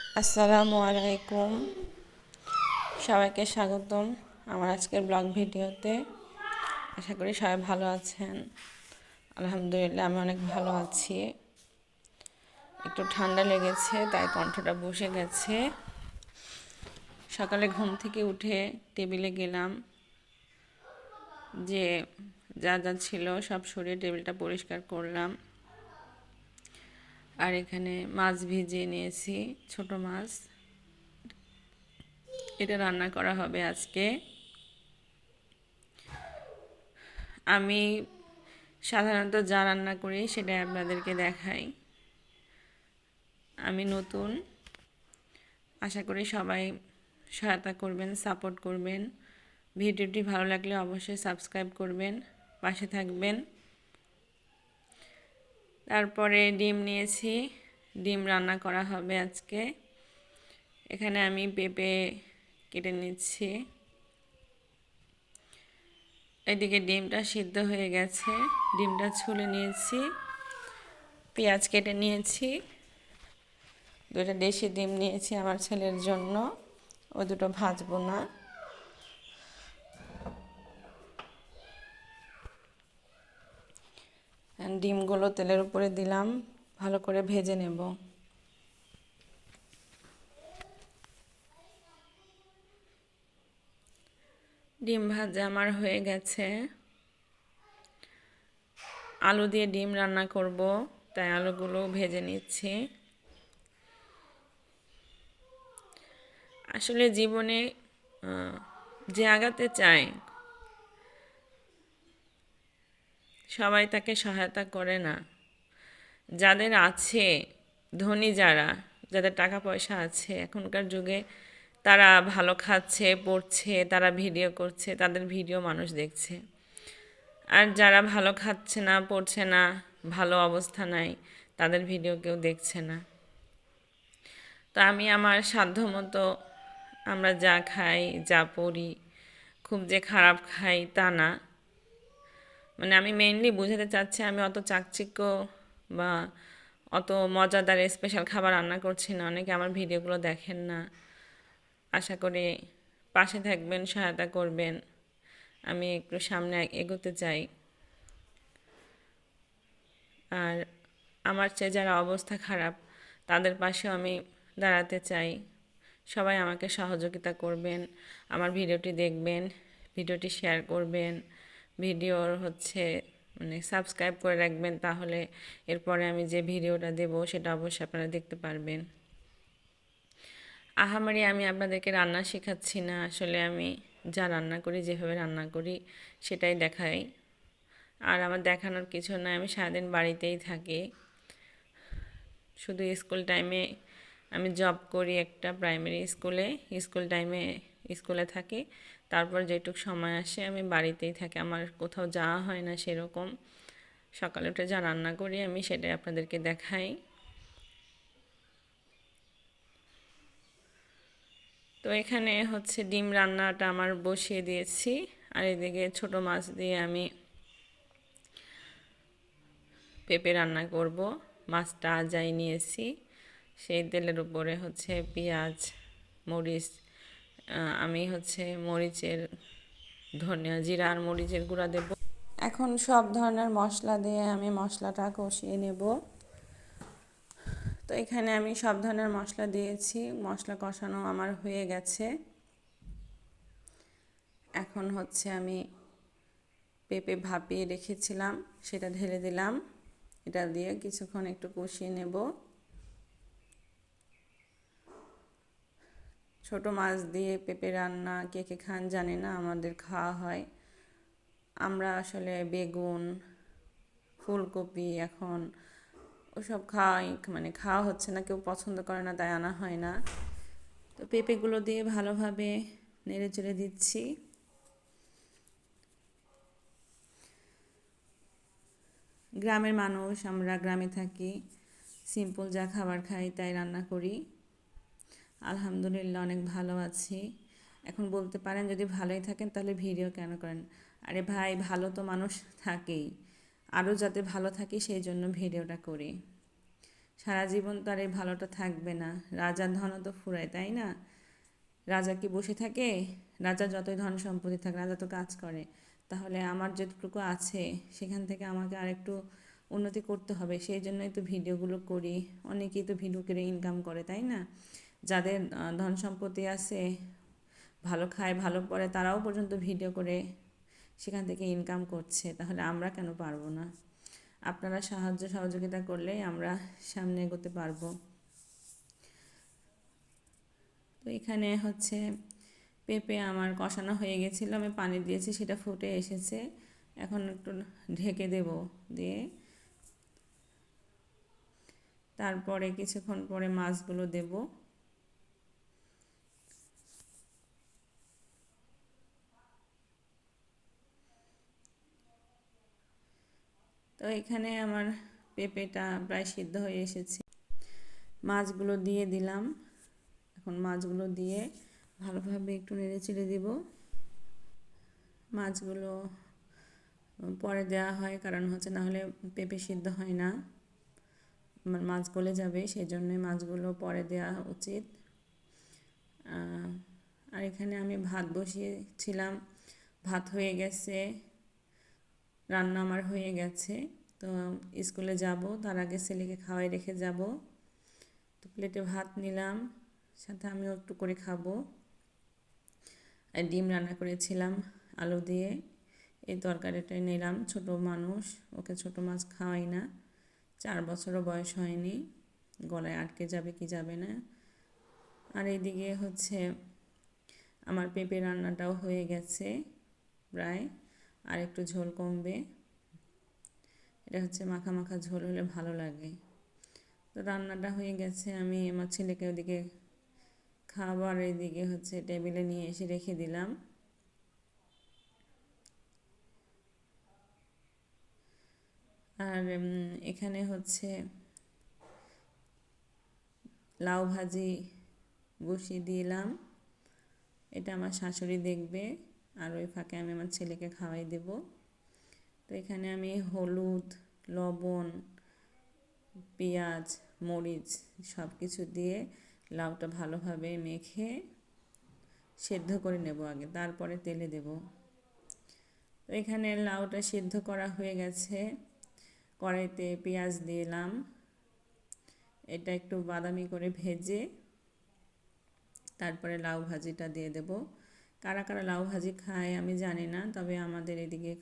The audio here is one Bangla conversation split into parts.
আসসালামু আলাইকুম। সবাইকে স্বাগতম আমার আজকের ব্লগ ভিডিওতে। আশা করি সবাই ভালো আছেন। আলহামদুলিল্লাহ আমি অনেক ভালো আছি। একটু ঠান্ডা লেগেছে, তাই কণ্ঠটা বসে গেছে। সকালে ঘুম থেকে উঠে টেবিলে গেলাম। যে যা যা ছিল সব সরিয়ে টেবিলটা পরিষ্কার করলাম। আর এখানে মাছ ভিজিয়ে নিয়েছি, ছোট মাছ। এটা রান্না করা হবে আজকে। আমি সাধারণত যা রান্না করি সেটা আপনাদেরকে দেখাই। আমি নতুন। আশা করি সবাই সহায়তা করবেন, সাপোর্ট করবেন। ভিডিওটি ভালো লাগলে অবশ্যই সাবস্ক্রাইব করবেন, পাশে থাকবেন। তারপরে ডিম নিয়েছি। ডিম রান্না করা হবে আজকে। এখানে আমি পেঁপে কেটে নিচ্ছি। এদিকে ডিমটা সিদ্ধ হয়ে গেছে। ডিমটা ছুলে নিয়েছি। পেঁয়াজ কেটে নিয়েছি। দুটা দেশি ডিম নিয়েছি আমার ছেলের জন্য। ও দুটো ভাজবো না। ডিমগুলো তেলের উপরে দিলাম, ভালো করে ভেজে নেব। ডিম ভাজা আমার হয়ে গেছে। আলু দিয়ে ডিম রান্না করব, তাই আলুগুলো ভেজে নিচ্ছি। আসলে জীবনে যে আগাতে চায় সবাই তাকে সহায়তা করে না। যাদের আছে, ধনী যারা, যাদের টাকা পয়সা আছে, এখনকার যুগে তারা ভালো খাচ্ছে, পড়ছে, তারা ভিডিও করছে, তাদের ভিডিও মানুষ দেখছে। আর যারা ভালো খাচ্ছে না, পড়ছে না, ভালো অবস্থা নাই, তাদের ভিডিও কেউ দেখছে না। তো আমি আমার সাধ্য মতো আমরা যা খাই, যা পড়ি, খুব যে খারাপ খাই তা না। মানে আমি মেইনলি বোঝাতে চাচ্ছি আমি অত চাকচিক্য বা অত মজাদার স্পেশাল খাবার রান্না করছি না। অনেকে আমার ভিডিওগুলো দেখেন না। আশা করি পাশে থাকবেন, সহায়তা করবেন। আমি একটু সামনে এগোতে চাই। আর আমার চেয়ে যারা অবস্থা খারাপ, তাদের পাশেও আমি দাঁড়াতে চাই। সবাই আমাকে সহযোগিতা করবেন, আমার ভিডিওটি দেখবেন, ভিডিওটি শেয়ার করবেন। ভিডিওর হচ্ছে মানে সাবস্ক্রাইব করে রাখবেন তাহলে এরপরে আমি যে ভিডিওটা দেব সেটা অবশ্যই আপনারা দেখতে পারবেন। আহামারি আমি আপনাদেরকে রান্না শেখাচ্ছি না। আসলে আমি যা রান্না করি, যেভাবে রান্না করি সেটাই দেখাই। আর আমার দেখানোর কিছু নয় আমি সারাদিন বাড়িতেই থাকি। শুধু স্কুল টাইমে আমি জব করি একটা প্রাইমারি স্কুলে স্কুল টাইমে স্কুলে থাকি। তারপর যেটুক সময় আসে আমি বাড়িতেই থাকি। আমার কোথাও যাওয়া হয় না সেরকম। সকালে উঠে যা রান্না করি আমি সেটাই আপনাদেরকে দেখাই। তো এখানে হচ্ছে ডিম রান্নাটা আমার বসিয়ে দিয়েছি। আর এদিকে ছোট মাছ দিয়ে আমি পেঁপে রান্না করব। মাছটা আজাই নিয়েছি। সেই তেলের উপরে হচ্ছে পেঁয়াজ, মরিচ আমি হচ্ছে মরিচের ধনিয়া জিরা আর মরিচের গুঁড়া দেব। এখন সব ধরনের মশলা দিয়ে আমি মশলাটা কষিয়ে নেব। তো এখানে আমি সব ধরনের মশলা দিয়েছি, মশলা কষানো আমার হয়ে গেছে। এখন হচ্ছে আমি পেঁপে ভাপিয়ে রেখেছিলাম, সেটা ঢেলে দিলাম। এটা দিয়ে কিছুক্ষণ একটু কষিয়ে নেব। ছোট মাছ দিয়ে পেঁপে রান্না, কে কে খান জানে না, আমাদের খাওয়া হয়। আমরা আসলে বেগুন, ফুলকপি এখন ওসব খাওয়াই মানে খাওয়া হচ্ছে না, কেউ পছন্দ করে না, তাই আনা হয় না। তো পেঁপেগুলো দিয়ে ভালোভাবে নেড়ে চেড়ে দিচ্ছি। গ্রামের মানুষ, আমরা গ্রামে থাকি, সিম্পল যা খাবার খাই, তাই রান্না করি। আলহামদুলিল্লাহ, অনেক ভালো আছি। এখন বলতে পারেন, যদি ভালোই থাকেন, তাহলে ভিডিও কেন করেন? আরে ভাই, ভালো তো মানুষ থাকেই। আরও যাতে ভালো থাকি, সেই জন্য ভিডিওটা করি। সারা জীবন তো আর এই ভালোটা থাকবে না। রাজার ধনও তো ফুরায়, তাই না? রাজা কি বসে থাকে? রাজা যতই ধন সম্পত্তি থাকে, রাজা তো কাজ করে। তাহলে আমার যেটুকু আছে, সেখান থেকে আমাকে আরেকটু উন্নতি করতে হবে। সেই জন্যই তো ভিডিওগুলো করি। অনেকেই তো ভিডিও করে ইনকাম করে, তাই না? যাদের ধন সম্পত্তি আছে, ভালো খায়, ভালো পড়ে, তারাও পর্যন্ত ভিডিও করে সেখান থেকে ইনকাম করছে। তাহলে আমরা কেন পারব না? আপনারা সাহায্য সহযোগিতা করলেই আমরা সামনে এগোতে পারব। তো এখানে হচ্ছে, পেঁপে আমার কষানো হয়ে গেছিল, আমি পানি দিয়েছি, সেটা ফুটে এসেছে। এখন একটু ঢেকে দেব দিয়ে। তারপরে কিছুক্ষণ পরে মাছগুলো দেব। তো এখানে আমার পেঁপেটা প্রায় সিদ্ধ হয়ে এসেছে। মাছগুলো দিয়ে দিলাম। এখন মাছগুলো দিয়ে ভালোভাবে একটু নেড়ে চেড়ে দিব। মাছগুলো পরে দেওয়া হয়, কারণ হচ্ছে না হলে পেঁপে সিদ্ধ হয় না। মাছ গলে যাবে সেই জন্যে মাছগুলো পরে দেওয়া উচিত। আর এখানে আমি ভাত বসিয়েছিলাম। ভাত হয়ে গেছে। রান্না আমার হয়ে গেছে। তো স্কুলে যাব, তার আগে ছেলেকে খাওয়াই রেখে যাব। তো প্লেটে ভাত নিলাম, সাথে আমিও একটু করে খাব। ডিম রান্না করেছিলাম, আলু দিয়ে। এই তরকারিটাই নিলাম, ছোট মানুষ, ওকে ছোট মাছ খাওয়াই না। চার বছরও বয়স হয়নি, গলায় আটকে যাবে কি যাবে না। আর এইদিকে হচ্ছে, আমার পেঁপে রান্নাটাও হয়ে গেছে, প্রায়। আর একটু ঝোল কমবে। এটা হচ্ছে মাখা মাখা ঝোল হলে ভালো লাগে। তো রান্নাটা হয়ে গেছে, আমি আমার ছেলেকে ওদিকে খাবার এদিকে হচ্ছে টেবিলে নিয়ে এসে রেখে দিলাম। আর এখানে হচ্ছে লাউ ভাজি বসিয়ে দিলাম। এটা আমার শাশুড়ি দেখবে। আর ওই ফাঁকে আমি আমার ছেলেকে খাওয়াই দেব। তো এখানে আমি হলুদ, লবণ, পেঁয়াজ, মরিচ সব কিছু দিয়ে লাউটা ভালোভাবে মেখে সেদ্ধ করে নেব আগে, তারপরে তেলে দেব। তো এখানে লাউটা সেদ্ধ করা হয়ে গেছে। কড়াইতে পেঁয়াজ দিলাম। এটা একটু বাদামি করে ভেজে তারপরে লাউ ভাজিটা দিয়ে দেব। কারা কারা লাউ ভাজি খায় আমি জানি না, তবে আমাদের এদিকে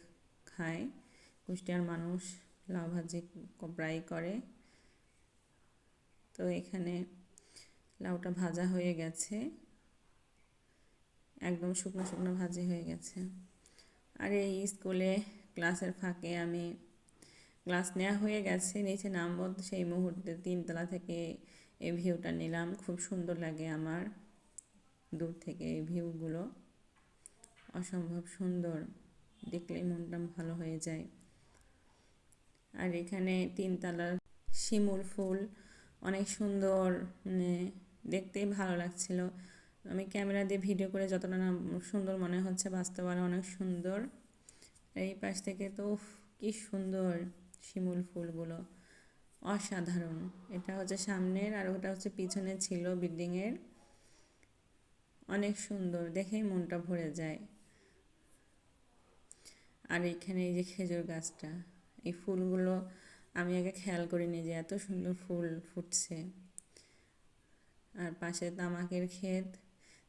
খায়। কুষ্টিয়ার মানুষ লাউ ভাজি প্রায় করে। তো এখানে লাউটা ভাজা হয়ে গেছে। একদম শুকনো শুকনো ভাজি হয়ে গেছে। আর এই স্কুলে ক্লাসের ফাঁকে আমি ক্লাস নেওয়া হয়ে গেছে, নিচে নামবো, সেই মুহূর্তে তিনতলা থেকে এই ভিউটা নিলাম। খুব সুন্দর লাগে আমার, দূর থেকে এই ভিউগুলো। অসম্ভব সুন্দর। দেখলেই মনটা ভালো হয়ে যায়। আর এখানে তিনতলার শিমুল ফুল অনেক সুন্দর মানে দেখতেই ভালো লাগছিল। আমি ক্যামেরা দিয়ে ভিডিও করে যতটা না সুন্দর মনে হচ্ছে বাস্তবায়ন অনেক সুন্দর। এই পাশ থেকে তো কি সুন্দর শিমুল ফুলগুলো। অসাধারণ। এটা হচ্ছে সামনের আর ওটা হচ্ছে পিছনে ছিল বিল্ডিংয়ের। অনেক সুন্দর, দেখেই মনটা ভরে যায়। আর এখানে এই যে খেজুর গাছটা, এই ফুলগুলো আমি আগে খেয়াল করিনি যে এত সুন্দর ফুল ফুটছে। আর পাশে তামাকের ক্ষেত,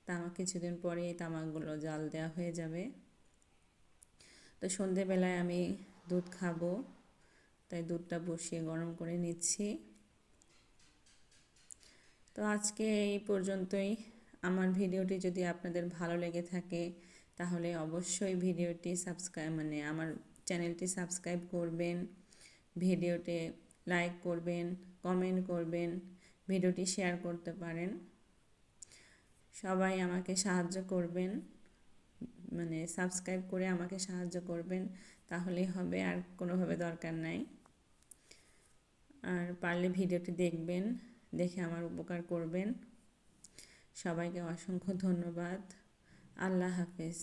তামাক কিছুদিন পরে এই তামাকগুলো জাল দেওয়া হয়ে যাবে। তো সন্ধেবেলায় আমি দুধ খাব, তাই দুধটা বসিয়ে গরম করে নিচ্ছি। তো আজকে এই পর্যন্তই। আমার ভিডিওটি যদি আপনাদের ভালো লেগে থাকে তাহলে অবশ্যই ভিডিওটি সাবস্ক্রাইব মানে আমার চ্যানেলটি সাবস্ক্রাইব করবেন, ভিডিওতে লাইক করবেন কমেন্ট করবেন, ভিডিওটি শেয়ার করতে পারেন। সবাই আমাকে সাহায্য করবেন মানে সাবস্ক্রাইব করে আমাকে সাহায্য করবেন, তাহলেই হবে, আর কোনোভাবে দরকার নাই। আর পারলে ভিডিওটি দেখবেন, দেখে আমার উপকার করবেন। সবাইকে অসংখ্য ধন্যবাদ। আল্লাহ হাফেজ